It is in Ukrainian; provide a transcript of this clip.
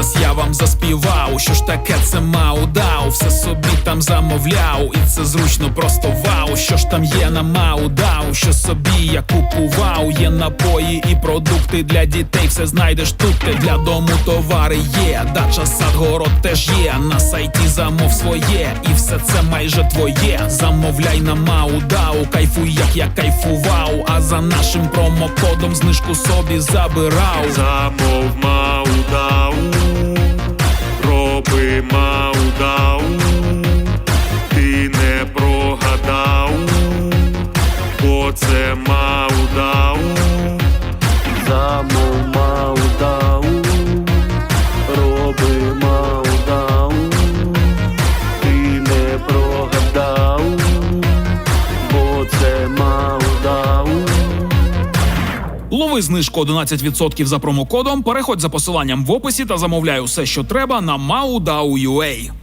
Зараз я вам заспівав, що ж таке це Маудау, все собі там замовляв, і це зручно просто вау. Що ж там є на Маудау, що собі я купував, є напої і продукти для дітей, все знайдеш тут, ти для дому товари є. Дача, сад, город теж є. На сайті замов своє, і все це майже твоє. Замовляй на Маудау, кайфуй, як я кайфував. А за нашим промокодом знижку собі забирав. Замов Маудау, роби Маудау, ти не прогадав, бо це Маудау. Замов Маудау, Лови знижку 11% за промокодом. Переходь за посиланням в описі та замовляй усе, що треба на maudau.ua.